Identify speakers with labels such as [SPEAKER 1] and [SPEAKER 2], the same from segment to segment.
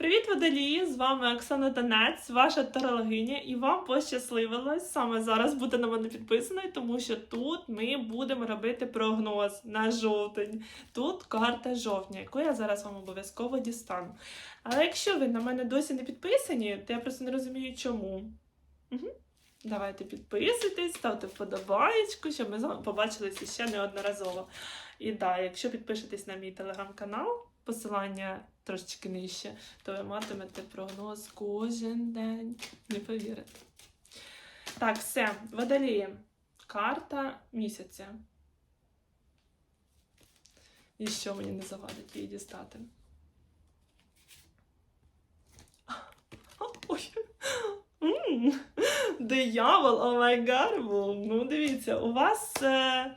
[SPEAKER 1] Привіт, водолії! З вами Оксана Танець, ваша тарологиня, і вам пощасливилось саме зараз бути на мене підписаною, тому що тут ми будемо робити прогноз на жовтень. Тут карта жовтня, яку я зараз вам обов'язково дістану. Але якщо ви на мене досі не підписані, то я просто не розумію, чому. Угу. Давайте підписуйтесь, ставте вподобаєчку, щоб ми побачилися ще неодноразово. І да, якщо підпишетесь на мій телеграм-канал, посилання трошечки нижче, то ви матимете прогноз кожен день. Не повірите. Так, все, водолії. Карта місяця. І що мені не завадить її дістати? Диявол, о май гарбу. Ну, дивіться, у вас е,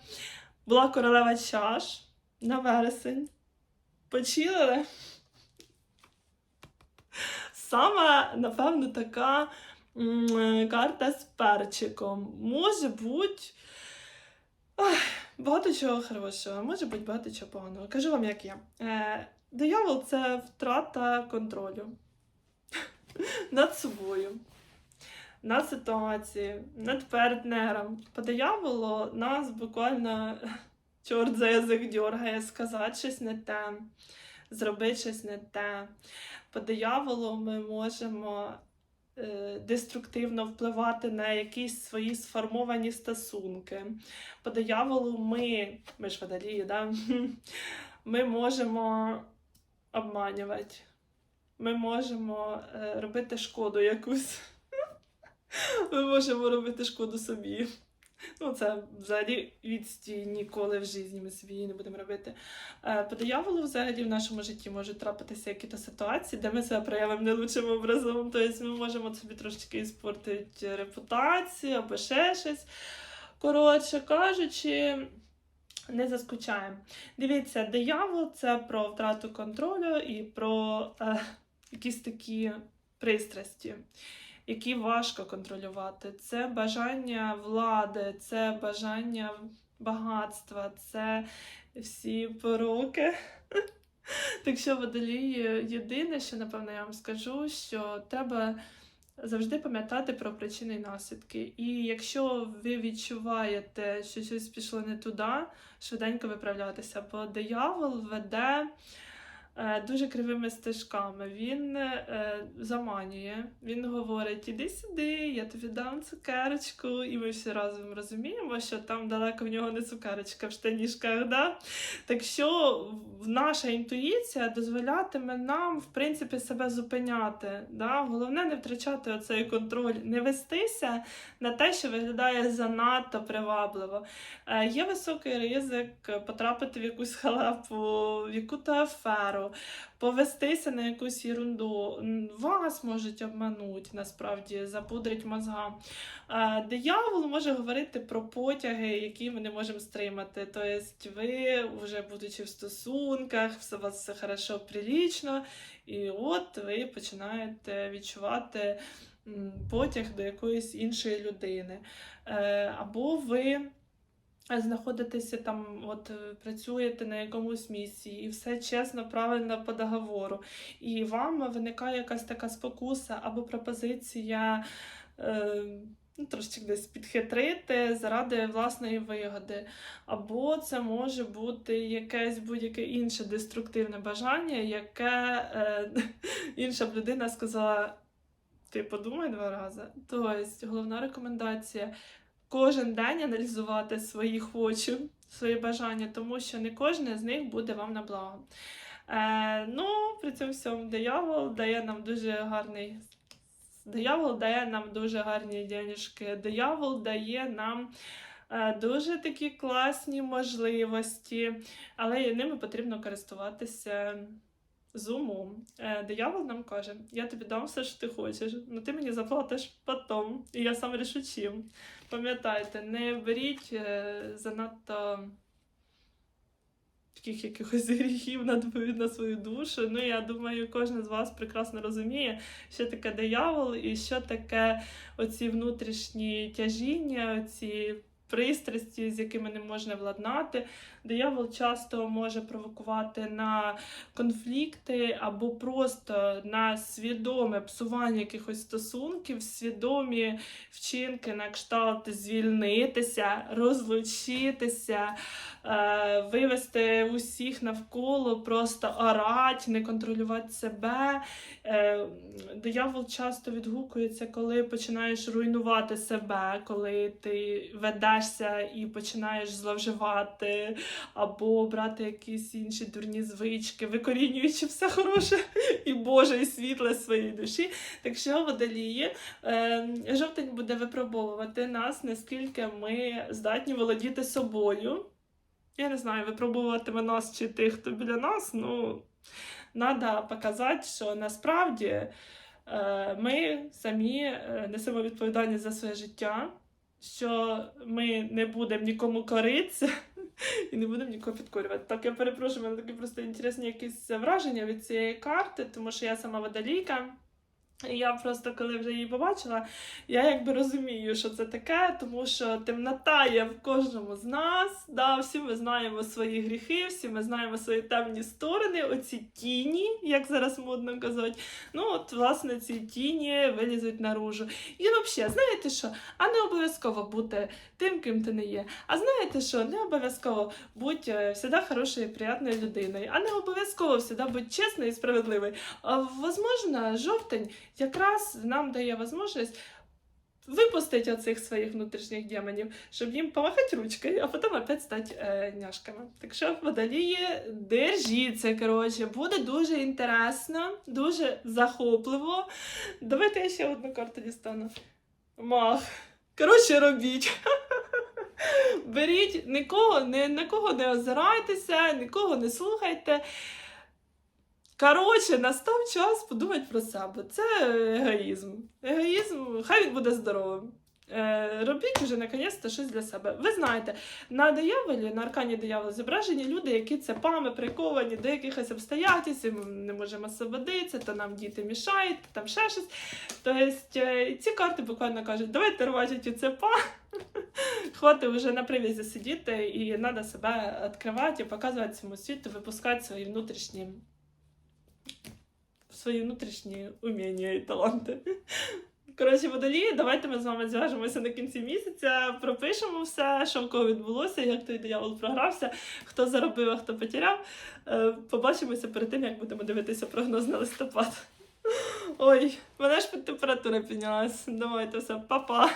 [SPEAKER 1] була королева чаш на вересень. Почилили? Саме, напевно, така е, карта з перчиком. Може бути ой, багато чого хорошого, може бути багато чого поганого. Кажу вам, як є. Е, диявол це втрата контролю над собою, над ситуацією, над партнером. По дияволу нас буквально чорт за язик дьоргає сказати щось не те, зробити щось не те. По дияволу ми можемо е, деструктивно впливати на якісь свої сформовані стосунки. По дияволу ми, ми ж водолії, да? ми можемо обманювати. Ми можемо е, робити шкоду якусь. Ми можемо робити шкоду собі. Ну, це взагалі відстій ніколи в житті ми собі її не будемо робити. Е, По дияволу взагалі в нашому житті можуть трапитися якісь ситуації, де ми себе проявимо не лучшим образом. Тобто ми можемо собі трошечки іспортити репутацію або ще щось. Коротше кажучи, не заскучаємо. Дивіться, диявол це про втрату контролю і про е, якісь такі пристрасті які важко контролювати. Це бажання влади, це бажання багатства, це всі пороки. Так що водолії, єдине, що напевно я вам скажу, що треба завжди пам'ятати про причини і наслідки. І якщо ви відчуваєте, що щось пішло не туди, швиденько виправлятися, бо диявол веде е, дуже кривими стежками. Він е, заманює, він говорить: іди сюди, я тобі дам цукерочку, і ми всі разом розуміємо, що там далеко в нього не цукерочка в штанішках. Да? Так що наша інтуїція дозволятиме нам, в принципі, себе зупиняти. Да? Головне не втрачати оцей контроль, не вестися на те, що виглядає занадто привабливо. Е, Є високий ризик потрапити в якусь халепу, в яку-то аферу, повестися на якусь ерунду. Вас можуть обманути, насправді, запудрить мозга. Е, Диявол може говорити про потяги, які ми не можемо стримати. Тобто ви, вже будучи в стосунках, все у вас все хорошо, прилічно, і от ви починаєте відчувати потяг до якоїсь іншої людини. Е, Або ви знаходитеся там, от е, працюєте на якомусь місці, і все чесно, правильно по договору. І вам виникає якась така спокуса або пропозиція. Е, Ну, трошки десь підхитрити заради власної вигоди. Або це може бути якесь будь-яке інше деструктивне бажання, яке е, інша б людина сказала: ти подумай два рази. Тобто, головна рекомендація кожен день аналізувати свої хочу, свої бажання, тому що не кожне з них буде вам на благо. Е, ну, при цьому всьому диявол дає нам дуже гарний. Диявол дає нам дуже гарні денежки. Диявол дає нам е, дуже такі класні можливості, але ними потрібно користуватися з умом. Е, диявол нам каже: я тобі дам все, що ти хочеш, але ти мені заплатиш потім, і я сам решу чим. Пам'ятайте, не беріть е, занадто таких якихось гріхів на свою душу. Ну, я думаю, кожен з вас прекрасно розуміє, що таке диявол і що таке оці внутрішні тяжіння, оці пристрасті, з якими не можна владнати. Диявол часто може провокувати на конфлікти або просто на свідоме псування якихось стосунків, свідомі вчинки на кшталт звільнитися, розлучитися, е, вивести усіх навколо, просто орать, не контролювати себе. Е, диявол часто відгукується, коли починаєш руйнувати себе, коли ти ведешся і починаєш зловживати, або брати якісь інші дурні звички, викорінюючи все хороше і Боже, і світле своєї душі. Так що водолії, е, жовтень буде випробовувати нас, наскільки ми здатні володіти собою. Я не знаю, випробовуватиме нас чи тих, хто біля нас. Ну, треба показати, що насправді е, ми самі е, несемо відповідальність за своє життя, що ми не будемо нікому коритися і не будемо нікого підкорювати. Так, я перепрошую, мене такі просто інтересні якісь враження від цієї карти, тому що я сама водолійка. Я просто, коли вже її побачила, я якби розумію, що це таке, тому що темнота є в кожному з нас. Да, всі ми знаємо свої гріхи, всі ми знаємо свої темні сторони, оці тіні, як зараз модно казати. Ну, от, власне, ці тіні вилізуть наружу. І взагалі, знаєте що? А не обов'язково бути тим, ким ти не є. А знаєте що? Не обов'язково бути е, завжди хорошою і приятною людиною, а не обов'язково завжди бути чесною і справедливою. А, возможно, жовтень якраз нам дає можливість випустити оцих своїх внутрішніх демонів, щоб їм помахати ручкою, а потім опять стати е, няшками. Так що, водолії, держіться, коротше, буде дуже інтересно, дуже захопливо. Давайте я ще одну карту дістану. Мах. Коротше, робіть. Беріть нікого, не, на кого не озирайтеся, нікого не слухайте. Коротше, настав час подумати про себе. Це егоїзм. Егоїзм, хай він буде здоровим. Е, робіть вже наконець-то щось для себе. Ви знаєте, на дияволі, на аркані диявола зображені люди, які цепами приковані до якихось обстоятельств, ми не можемо освободитися, то нам діти мішають, там ще щось. Тобто е, ці карти буквально кажуть, давайте рвати ті цепа. Хватить вже на привязі сидіти, і треба себе відкривати і показувати цьому світу, випускати свої внутрішні свої внутрішні уміння і таланти. Коротше, водолії, давайте ми з вами зв'яжемося на кінці місяця, пропишемо все, що в кого відбулося, як той диявол програвся, хто заробив, а хто потеряв. Е, Побачимося перед тим, як будемо дивитися прогноз на листопад. Ой, мене ж температура піднялась. Давайте все, па-па.